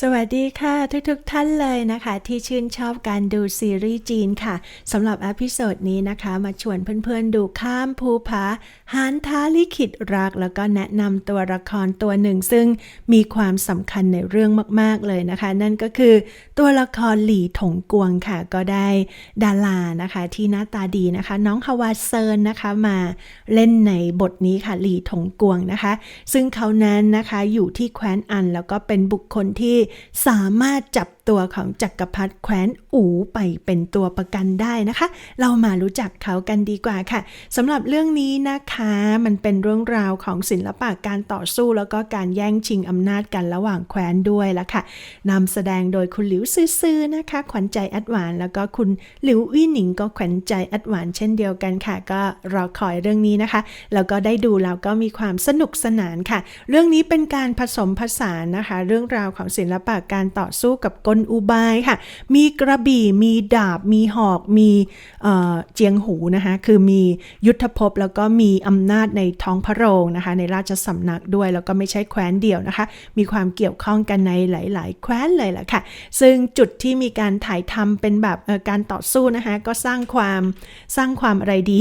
สวัสดีค่ะทุกๆทท่านเลยนะคะ ที่ชื่นชอบการดูซีรีส์จีนค่ะสำหรับอพิโซดนี้นะคะ มาชวนเพื่อนๆดูข้ามภูผาหานท้าลิขิตรัก แล้วก็แนะนำตัวละครตัวหนึ่ง ซึ่งมีความสำคัญในเรื่องมากๆเลยนะคะ นั่นก็คือตัวละครหลี่ถงกวงค่ะ ก็ได้ดารานะคะ ที่หน้าตาดีนะคะ น้องฮาวาเซินนะคะมาเล่นในบทนี้ค่ะหลี่ถงกวงนะคะ ซึ่งเขานั้นนะคะอยู่ที่แคว้นอันแล้วก็เป็นบุคคลที่สามารถจับ ตัวของจักรพรรดิแคว้นอูไปเป็นตัวประกันได้นะคะ เรามารู้จักเขากันดีกว่าค่ะสำหรับเรื่องนี้นะคะมันเป็นเรื่องราวของศิลปะการต่อสู้แล้วก็การแย่งชิงอำนาจกันระหว่างแคว้นด้วยละค่ะนำแสดงโดยคุณหลิวซื่อๆนะคะ ขวัญใจอัดหวานแล้วก็คุณหลิววี่หนิงก็ขวัญใจอัดหวานเช่นเดียวกันค่ะ ก็รอคอยเรื่องนี้นะคะแล้วก็ได้ดูแล้วก็มีความสนุกสนานค่ะ เรื่องนี้เป็นการผสมผสานนะคะ เรื่องราวของศิลปะการต่อสู้กับกลอุบายค่ะ มีกระบี่มีดาบ มีหอก มีเจียงหูนะคะ คือมียุทธภพแล้วก็มีอำนาจในท้องพระโรงนะคะ ในราชสำนักด้วย แล้วก็ไม่ใช่แคว้นเดียวนะคะ มีความเกี่ยวข้องกันในหลาย ๆ แคว้นเลยแหละค่ะ ซึ่งจุดที่มีการถ่ายทำเป็นแบบการต่อสู้นะคะ ก็สร้างความสร้างความอะไรดี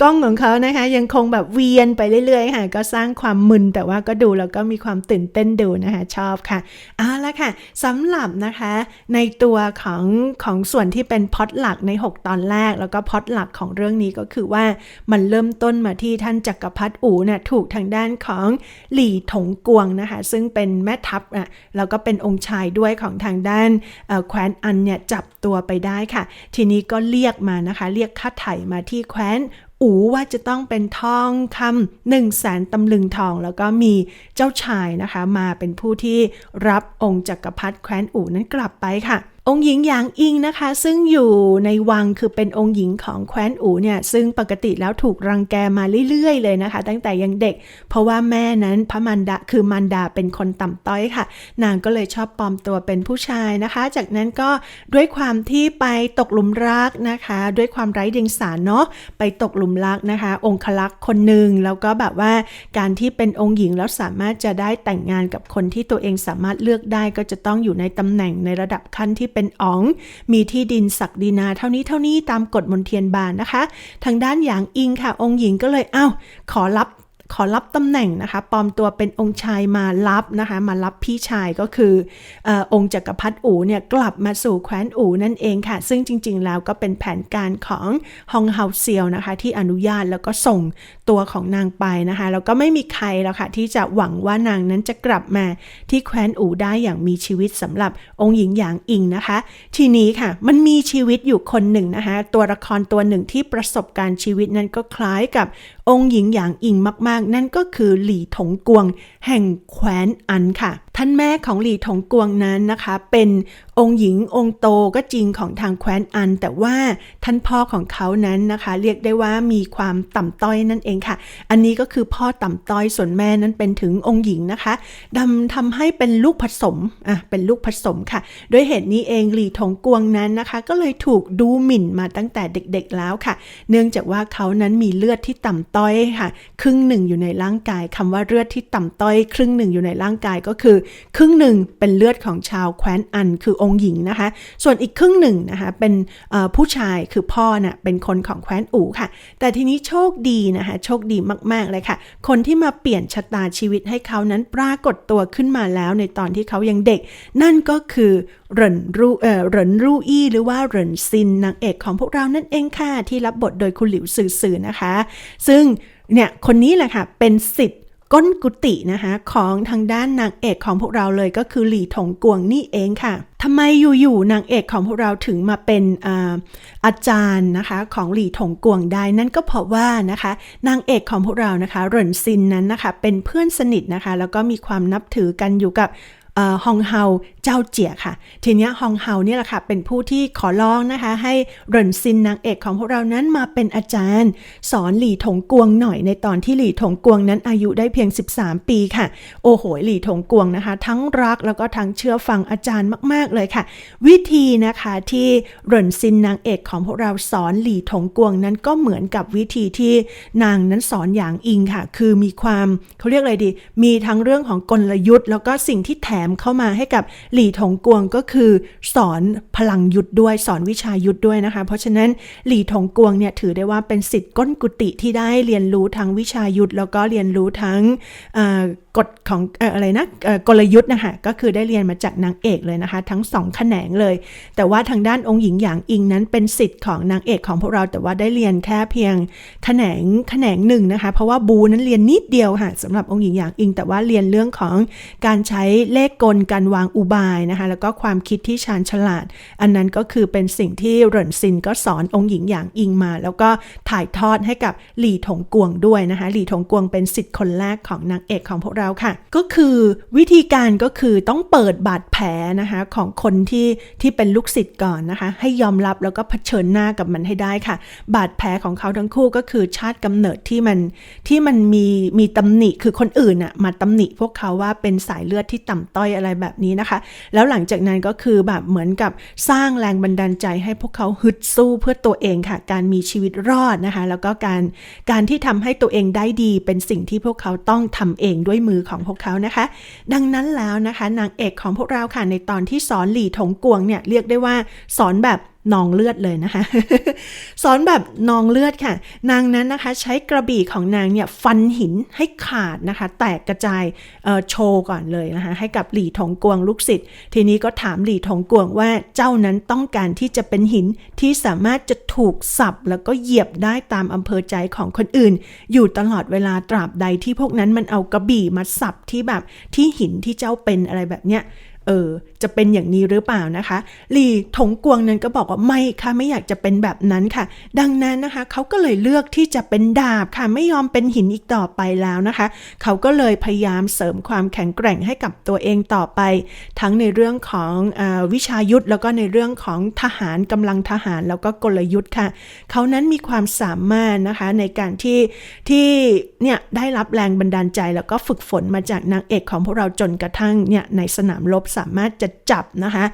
กล้องของเขานะคะ ยังคงแบบเวียนไปเรื่อย ๆ ค่ะ ก็สร้างความมึนแต่ว่าก็ดูแล้วก็มีความตื่นเต้นดูนะคะ ชอบค่ะเอาละค่ะสำหรับนะคะในตัวของของส่วนที่เป็นพอดหลักใน 6 ตอนแรก แล้วก็พอดหลักของเรื่องนี้ก็คือว่ามันเริ่มต้นมาที่ท่านจักรพรรดิอู๋นะ่ะถูกทางด้านของหลี่ถงกวงนะคะ ซึ่งเป็นแม่ทัพอะแล้วก็เป็นองค์ชายด้วยของทางด้านแคว้นอันเนี่ยจับตัวไปได้ค่ะ ทีนี้ก็เรียกมานะคะ เรียกค่าไถ่มาที่แคว้นอูว่าจะต้องเป็นทองคำหนึ่งแสนตำลึงทอง แล้วก็มีเจ้าชายนะคะ มาเป็นผู้ที่รับองค์จักรพรรดิแคว้นอูนั้นกลับไปค่ะ องค์หญิงหยางอิงนะคะ ซึ่งอยู่ในวังคือเป็นองค์หญิงของแคว้นอูเนี่ยซึ่งปกติแล้วถูกรังแกมาเรื่อยๆ เลยนะคะ ตั้งแต่ยังเด็ก เพราะว่าแม่นั้นพระมันดาคือมันดาเป็นคนต่ำต้อยค่ะ นางก็เลยชอบปลอมตัวเป็นผู้ชายนะคะ จากนั้นก็ด้วยความที่ไปตกหลุมรักนะคะ ด้วยความไร้เดียงสาเนาะไปตกหลุมรักนะคะ องคลักษ์คนหนึ่งแล้วก็แบบว่าการที่เป็นองค์หญิงแล้วสามารถจะได้แต่งงานกับคนที่ตัวเองสามารถเลือกได้ก็จะต้องอยู่ในตำแหน่งในระดับขั้นที่เป็นอ๋อง มีที่ดินศักดินาเท่านี้เท่านี้ตามกฎมนเทียนบานนะคะ ทางด้านหยางอิงค่ะองค์หญิงก็เลยเอ้าขอรับ ขอรับตำแหน่งนะคะปลอมตัวเป็นองค์ชายมารับนะคะมารับพี่ชายก็คืออองค์จักรพรรดิอูเนี่ยกลับมาสู่แคว้นอูนั่นเองค่ะ ซึ่งจริงๆแล้วก็เป็นแผนการของฮองเฮาเซียวนะคะ ที่อนุญาตแล้วก็ส่งตัวของนางไปนะคะแล้วก็ไม่มีใครแล้วค่ะที่จะหวังว่านางนั้นจะกลับมาที่แคว้นอูได้อย่างมีชีวิตสำหรับองค์หญิงหยางอิงนะคะ ทีนี้ค่ะมันมีชีวิตอยู่คนหนึ่งนะคะตัวละครตัวหนึ่งที่ประสบการณ์ชีวิตนั้นก็คล้ายกับ องค์หญิงหยางอิงมากๆ นั่นก็คือหลี่ถงกวงแห่งแคว้นอันค่ะ ท่านแม่ของหลีถงกวงนั้นนะคะ เป็นองค์หญิงองค์โตก็จริงของทางแคว้นอัน แต่ว่าท่านพ่อของเขานั้นนะคะ เรียกได้ว่ามีความต่ำต้อยนั่นเองค่ะ อันนี้ก็คือพ่อต่ำต้อยส่วนแม่นั้นเป็นถึงองค์หญิงนะคะดำทำให้เป็นลูกผสมอะเป็นลูกผสมค่ะ ด้วยเหตุนี้เองหลีถงกวงนั้นนะคะ ก็เลยถูกดูหมิ่นมาตั้งแต่เด็กๆแล้วค่ะ เนื่องจากว่าเขานั้นมีเลือดที่ต่ำต้อยค่ะ ครึ่งหนึ่งอยู่ในร่างกายคำว่าเลือดที่ต่ำต้อย ครึ่งหนึ่งอยู่ในร่างกายก็คือครึ่งหนึ่งเป็นเลือดของชาวแคว้นอันคือองค์หญิงนะคะ ส่วนอีกครึ่งหนึ่งนะคะเป็นผู้ชายคือพ่อนะ่ะเป็นคนของแคว้นอู่ค่ะ แต่ทีนี้โชคดีนะคะโชคดีมากๆเลยค่ะ คนที่มาเปลี่ยนชะตาชีวิตให้เขานั้นปรากฏตัวขึ้นมาแล้วในตอนที่เขายังเด็ก นั่นก็คือเหรินรูเอ่อเหรินรูอี้หรือว่าเหรินซินนางเอกของพวกเรานั่นเองค่ะที่รับบทโดยคุณหลิวสื่อๆนะคะ ซึ่งเนี่ยคนนี้แหละค่ะเป็นสิทธิ์ ก้นกุฏินะคะของทางด้านนางเอกของพวกเราเลยก็คือหลี่ถงกวงนี่เองค่ะทำไมอยู่ๆนางเอกของพวกเราถึงมาเป็นอาอาจารย์นะคะของหลี่ถงกวงได้นั่นก็เพราะว่านะคะนางเอกของพวกเรานะคะเหรินซินนั้นนะคะเป็นเพื่อนสนิทนะคะแล้วก็มีความนับถือกันอยู่กับ ฮองเฮาเจ้าเจียค่ะ ทีนี้ฮองเฮาเนี่ยแหละค่ะเป็นผู้ที่ขอร้องนะคะ ให้เหรินซินนางเอกของพวกเรานั้นมาเป็นอาจารย์ สอนหลี่ถงกวงหน่อยในตอนที่หลี่ถงกวงนั้นอายุได้เพียง 13 ปีค่ะ โอ้โหหลี่ถงกวงนะคะ ทั้งรักแล้วก็ทั้งเชื่อฟังอาจารย์มาก ๆ เลยค่ะ วิธีนะคะที่เหรินซินนางเอกของพวกเราสอนหลี่ถงกวงนั้นก็เหมือนกับวิธีที่นางนั้นสอนอย่างอิงค่ะ คือมีความเขาเรียกอะไรดี มีทั้งเรื่องของกลยุทธ์ แล้วก็สิ่งที่แถมมเข้ามาให้กับหลี่ถงกวงก็คือ สอนพลังยุทธด้วยสอนวิชายุทธด้วยนะคะ เพราะฉะนั้นหลี่ถงกวงเนี่ยถือได้ว่าเป็นสิทธิ์ก้นกุฏิที่ได้เรียนรู้ทั้งวิชายุทธแล้วก็เรียนรู้ทั้งกฎของออะไรนะกลยุทธ์นะคะก็คือได้เรียนมาจากนางเอกเลยนะคะ ทั้งสองแขนงเลย แต่ว่าทางด้านองค์หญิงหยางอิงนั้นเป็นสิทธิ์ของนางเอกของพวกเราแต่ว่าได้เรียนแค่เพียงแขนงแขนงหนึ่งนะคะ เพราะว่าบูนั้นเรียนนิดเดียวค่ะสำหรับองค์หญิงหยางอิง แต่ว่าเรียนเรื่องของการใช้เลขกลการวางอุบายนะคะ แล้วก็ความคิดที่ชาญฉลาด อันนั้นก็คือเป็นสิ่งที่เหรินซินก็สอนองค์หญิงหยางอิงมา แล้วก็ถ่ายทอดให้กับหลี่ถงกวงด้วยนะคะ หลี่ถงกวงเป็นสิทธิ์คนแรกของนางเอกของพวกเราค่ะ ก็คือวิธีการก็คือต้องเปิดบาดแผลนะคะของคนที่ที่เป็นลูกศิษย์ก่อนนะคะ ให้ยอมรับแล้วก็เผชิญหน้ากับมันให้ได้ค่ะ บาดแผลของเขาทั้งคู่ก็คือชาติกำเนิดที่มันที่มันมีมีตำหนิคือคนอื่นอะมาตำหนิพวกเขาว่าเป็นสายเลือดที่ต่ำต้อยอะไรแบบนี้นะคะ แล้วหลังจากนั้นก็คือแบบเหมือนกับสร้างแรงบันดาลใจให้พวกเขาฮึดสู้เพื่อตัวเองค่ะ การมีชีวิตรอดนะคะ แล้วก็การการที่ทำให้ตัวเองได้ดี เป็นสิ่งที่พวกเขาต้องทำเองด้วยมือของพวกเขานะคะ ดังนั้นแล้วนะคะ นางเอกของพวกเราค่ะในตอนที่สอนหลี่ถงกวงเนี่ยเรียกได้ว่าสอนแบบ นองเลือดเลยนะคะ สอนแบบนองเลือดค่ะ นางนั้นนะคะใช้กระบี่ของนางเนี่ยฟันหินให้ขาดนะคะ แตกกระจายโชว์ก่อนเลยนะคะ ให้กับหลี่ถงกวงลูกศิษย์ทีนี้ก็ถามหลี่ถงกวงว่าเจ้านั้นต้องการที่จะเป็นหินที่สามารถจะถูกสับ แล้วก็เหยียบได้ตามอำเภอใจของคนอื่น อยู่ตลอดเวลาตราบใดที่พวกนั้นมันเอากระบี่มาสับที่แบบที่หินที่เจ้าเป็นอะไรแบบเนี้ย เออจะเป็นอย่างนี้หรือเปล่านะคะหลีถงกวงนั้นก็บอกว่าไม่ค่ะไม่อยากจะเป็นแบบนั้นค่ะ ดังนั้นนะคะเขาก็เลยเลือกที่จะเป็นดาบค่ะไม่ยอมเป็นหินอีกต่อไปแล้วนะคะ เขาก็เลยพยายามเสริมความแข็งแกร่งให้กับตัวเองต่อไป ทั้งในเรื่องของอวิชายุทธแล้วก็ในเรื่องของทหารกำลังทหารแล้วก็กลยุทธ์ค่ะ เขานั้นมีความสามารถนะคะในการที่ที่เนี่ยได้รับแรงบันดาลใจแล้วก็ฝึกฝนมาจากนางเอกของพวกเราจนกระทั่งเนี่ยในสนามรบสามารถจะจับนะคะ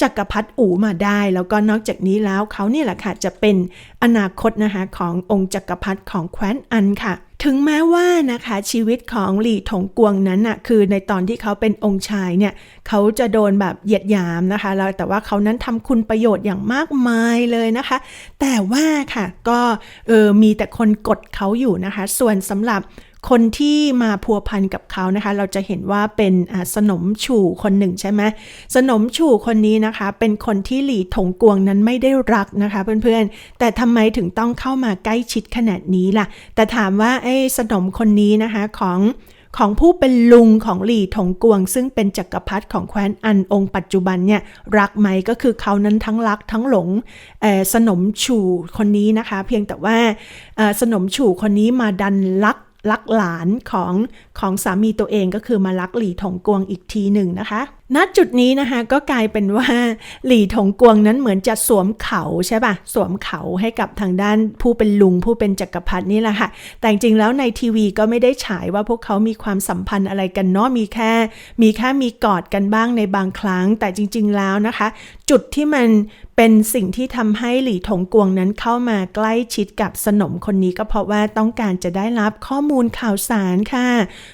จักรพรรดิอู่มาได้ แล้วก็นอกจากนี้แล้วเขาเนี่ยแหละค่ะจะเป็นอนาคตนะคะขององค์จักรพรรดิของแคว้นอันค่ะถึงแม้ว่านะคะชีวิตของหลี่ถงกวงนั้นน่ะคือในตอนที่เขาเป็นองค์ชายเนี่ยเขาจะโดนแบบเหยียดหยามนะคะแล้วแต่ว่าเขานั้นทำคุณประโยชน์อย่างมากมายเลยนะคะ แต่ว่าค่ะก็เออมีแต่คนกดเขาอยู่นะคะ ส่วนสำหรับ คนที่มาพัวพันกับเขานะคะ เราจะเห็นว่าเป็นสนมฉู่คนหนึ่งใช่ไหมสนมฉู่คนนี้นะคะ เป็นคนที่หลี่ถงกวงนั้นไม่ได้รักนะคะ เพื่อนๆ แต่ทำไมถึงต้องเข้ามาใกล้ชิดขนาดนี้ล่ะ แต่ถามว่าไอ้สนมคนนี้นะคะของของผู้เป็นลุงของหลี่ถงกวง ซึ่งเป็นจักรพรรดิของแคว้นอันองค์ปัจจุบันเนี่ยรักไหมก็คือเขานั้นทั้งรักทั้งหลงสนมฉู่คนนี้นะคะ เพียงแต่ว่าสนมฉู่คนนี้มาดันลัก ลักหลานของของสามีตัวเองก็คือมาลักหลี่ถงกวงอีกทีหนึ่งนะคะ ณจุดนี้นะคะก็กลายเป็นว่าหลี่ถงกวงนั้นเหมือนจะสวมเขาใช่ปะสวมเขาให้กับทางด้านผู้เป็นลุงผู้เป็นจักรพรรดินี่แหละค่ะ แต่จริงแล้วในทีวีก็ไม่ได้ฉายว่าพวกเขามีความสัมพันธ์อะไรกันเนาะมีแค่ มีแค่มีกอดกันบ้างในบางครั้ง แต่จริง ๆแล้วนะคะ จุดที่มันเป็นสิ่งที่ทำให้หลี่ถงกวงนั้นเข้ามาใกล้ชิดกับสนมคนนี้ก็เพราะว่าต้องการจะได้รับข้อมูลข่าวสารค่ะ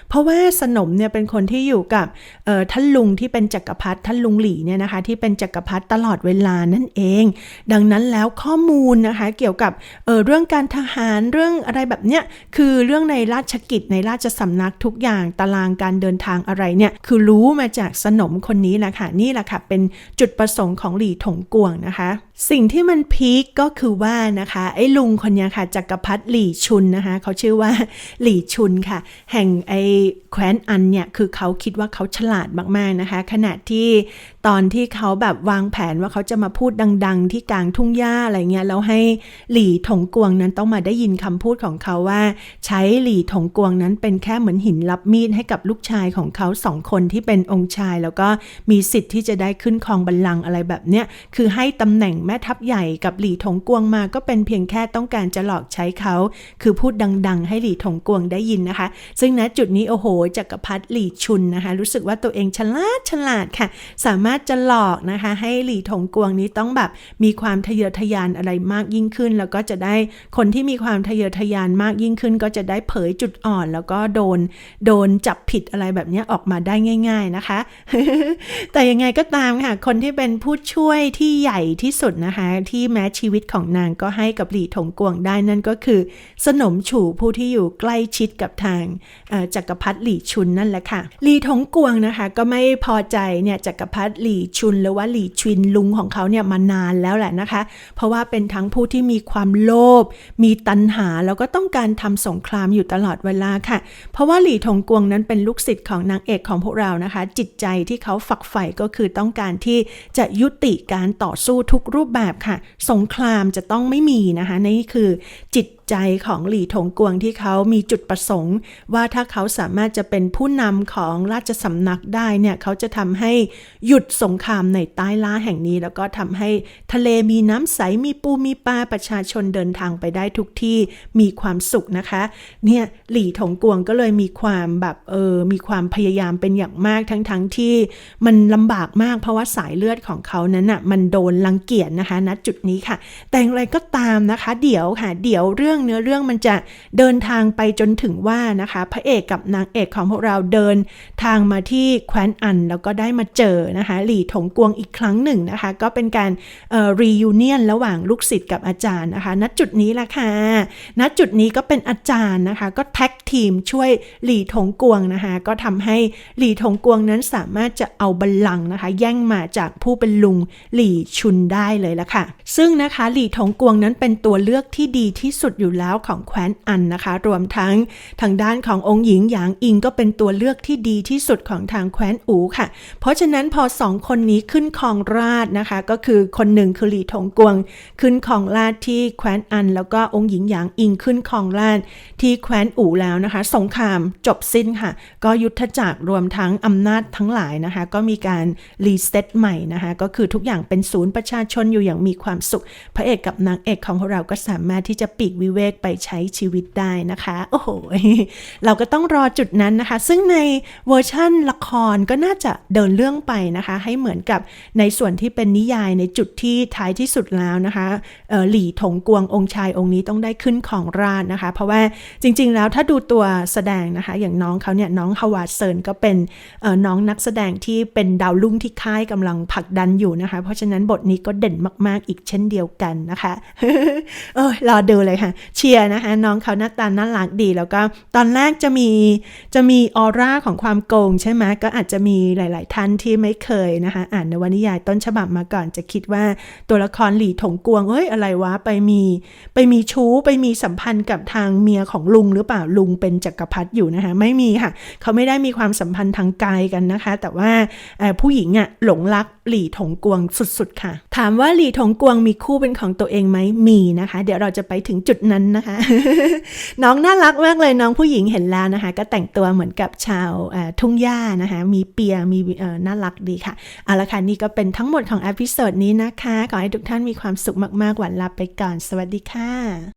เพราะว่าสนมเนี่ยเป็นคนที่อยู่กับเออท่านลุงที่เป็นจักรพรรดิท่านลุงหลี่เนี่ยนะคะ ที่เป็นจักรพรรดิตลอดเวลานั่นเอง ดังนั้นแล้วข้อมูลนะคะเกี่ยวกับเออเรื่องการทหารเรื่องอะไรแบบเนี้ยคือเรื่องในราชกิจในราชสำนักทุกอย่างตารางการเดินทางอะไรเนี่ยคือรู้มาจากสนมคนนี้แหละค่ะนี่แหละค่ะเป็นจุดประสงค์ของหลี่ถงกวงนะคะ สิ่งที่มันพีคก็คือว่านะคะไอ้ลุงคนนี้ค่ะจักรพรรดิหลี่ชุนนะคะเขาชื่อว่าหลี่ชุนค่ะ แห่งไอ้แคว้นอันเนี่ยคือเขาคิดว่าเขาฉลาดมากๆนะคะ ขณะที่ตอนที่เขาแบบวางแผนว่าเขาจะมาพูดดัง ๆ ที่กลางทุ่งหญ้าอะไรเงี้ยแล้วให้หลี่ถงกวงนั้นต้องมาได้ยินคำพูดของเขาว่า ใช้หลี่ถงกวงนั้นเป็นแค่เหมือนหินรับมีดให้กับลูกชายของเขาสองคนที่เป็นองค์ชาย แล้วก็มีสิทธิ์ที่จะได้ขึ้นครองบัลลังก์อะไรแบบเนี้ยคือให้ตำแหน่งแม่ทัพใหญ่กับหลี่ถงกวงมาก็เป็นเพียงแค่ต้องการจะหลอกใช้เขา คือพูดดัง ๆ ให้หลี่ถงกวงได้ยินนะคะ ซึ่งณจุดนี้โอ้โหจักรพรรดิหลี่ชุนนะคะ รู้สึกว่าตัวเองฉลาดฉลาดค่ะ สามารถจะหลอกนะคะ ให้หลี่ถงกวงนี้ต้องแบบมีความทะเยอทะยานอะไรมากยิ่งขึ้น แล้วก็จะได้คนที่มีความทะเยอทะยานมากยิ่งขึ้น ก็จะได้เผยจุดอ่อน แล้วก็โดนโดนจับผิดอะไรแบบนี้ออกมาได้ง่าย ๆนะคะ แต่ยังไงก็ตามค่ะ คนที่เป็นผู้ช่วยที่ใหญ่ที่สุดนะคะ ที่แม้ชีวิตของนางก็ให้กับหลี่ถงกวงได้นั่นก็คือ สนมฉู่ผู้ที่อยู่ใกล้ชิดกับทางจักรพรรดิหลี่ชุนนั่นแหละค่ะ หลี่ถงกวงนะคะก็ไม่พอใจเนี่ยจักรพรรดิหลี่ชุนหรือว่าหลี่ชินลุงของเขาเนี่ยมานานแล้วแหละนะคะ เพราะว่าเป็นทั้งผู้ที่มีความโลภมีตัณหาแล้วก็ต้องการทำสงครามอยู่ตลอดเวลาค่ะ เพราะว่าหลี่ถงกวงนั้นเป็นลูกศิษย์ของนางเอกของพวกเรานะคะ จิตใจที่เขาฝักใฝ่ก็คือต้องการที่จะยุติการต่อสู้ทุกรูปแบบค่ะ สงครามจะต้องไม่มีนะคะนี่คือจิตใจของหลี่ถงกวงที่เขามีจุดประสงค์ ว่าถ้าเขาสามารถจะเป็นผู้นำของราชสำนักได้เนี่ยเขาจะทำให้หยุดสงครามในใต้ล่าแห่งนี้ แล้วก็ทำให้ทะเลมีน้ำใสมีปูมีปลาประชาชนเดินทางไปได้ทุกที่มีความสุขนะคะ เนี่ยหลี่ถงกวงก็เลยมีความแบบเออมีความพยายามเป็นอย่างมากทั้งๆทที่มันลำบากมากเพราะว่าสายเลือดของเขานั้นอะมันโดนรังเกียจนะคะณจุดนี้ค่ะ แต่อย่างไรก็ตามนะคะ เดี๋ยวค่ะเดี๋ยวเรื่องเนื้อเรื่องมันจะเดินทางไปจนถึงว่านะคะ พระเอกกับนางเอกของพวกเราเดินทางมาที่แคว้นอัน แล้วก็ได้มาเจอนะคะหลี่ถงกวงอีกครั้งหนึ่งนะคะ ก็เป็นการเอ่อรียูเนียนระหว่างลูกศิษย์กับอาจารย์นะคะ ณจุดนี้ละค่ะณจุดนี้ก็เป็นอาจารย์นะคะ ก็แท็กทีมช่วยหลี่ถงกวงนะคะ ก็ทำให้หลี่ถงกวงนั้นสามารถจะเอาบัลลังก์นะคะ แย่งมาจากผู้เป็นลุงหลี่ชุนได้เลยละค่ะ ซึ่งนะคะหลี่ถงกวงนั้นเป็นตัวเลือกที่ดีที่สุดอยู่แล้วของแคว้นอันนะคะ รวมทั้งทางด้านขององค์หญิงหยางอิงก็เป็นตัวเลือกที่ดีที่สุดของทางแคว้นอูค่ะ เพราะฉะนั้นพอสองคนนี้ขึ้นครองราชนะคะ ก็คือคนหนึ่งคือหลี่ถงกวง ขึ้นครองราชที่แคว้นอัน แล้วก็องค์หญิงหยางอิงขึ้นครองราชที่แคว้นอู่แล้วนะคะ สงครามจบสิ้นค่ะ ก็ยุทธจักรรวมทั้งอำนาจทั้งหลายนะคะ ก็มีการรีเซ็ตใหม่นะคะ ก็คือทุกอย่างเป็นศูนย์ประชาชนอยู่อย่างมีความสุข พระเอกกับนางเอกของเราก็สามารถที่จะปีกวิเเวกไปใช้ชีวิตได้นะคะ โอ้โห เราก็ต้องรอจุดนั้นนะคะ ซึ่งในเวอร์ชั่นละครก็น่าจะเดินเรื่องไปนะคะ ให้เหมือนกับในส่วนที่เป็นนิยายในจุดที่ท้ายที่สุดแล้วนะคะหลี่ถงกวงองค์ชายองค์นี้ต้องได้ขึ้นของราชนะคะ เพราะว่าจริง ๆ แล้วถ้าดูตัวแสดงนะคะ อย่างน้องเขาเนี่ยน้องฮาวาดเซินก็เป็นน้องนักแสดงที่เป็นดาวรุ่งที่ค่ายกำลังผลักดันอยู่นะคะ เพราะฉะนั้นบทนี้ก็เด่นมาก ๆ อีกเช่นเดียวกันนะคะ เออรอดูเลยค่ะเชียร์นะคะน้องเขาหน้าตาน่ารักดี แล้วก็ตอนแรกจะมีจะมีออร่าของความโกงใช่ไหมก็อาจจะมีหลาย ๆ ท่านที่ไม่เคยนะคะ อ่านนวนิยายต้นฉบับมาก่อนจะคิดว่าตัวละครหลี่ถงกวงเอ้ยอะไรวะไปมี ไปมีชู้ไปมีสัมพันธ์กับทางเมียของลุงหรือเปล่าลุงเป็นจักรพรรดิอยู่นะคะไม่มีค่ะ เขาไม่ได้มีความสัมพันธ์ทางกายกันนะคะ แต่ว่าผู้หญิงอะหลงรักหลี่ถงกวงสุด ๆ ค่ะ ถามว่าหลี่ถงกวงมีคู่เป็นของตัวเองไหมมีนะคะ เดี๋ยวเราจะไปถึงจุดนั้นนะคะ น้องน่ารักมากเลยน้องผู้หญิงเห็นแล้วนะคะ ก็แต่งตัวเหมือนกับชาวทุ่งหญ้านะคะ มีเปียมีน่ารักดีค่ะเอาละค่ะนี่ก็เป็นทั้งหมดของอพิโซดนี้นะคะ ขอให้ทุกท่านมีความสุขมากๆหวันลาไปก่อน สวัสดีค่ะ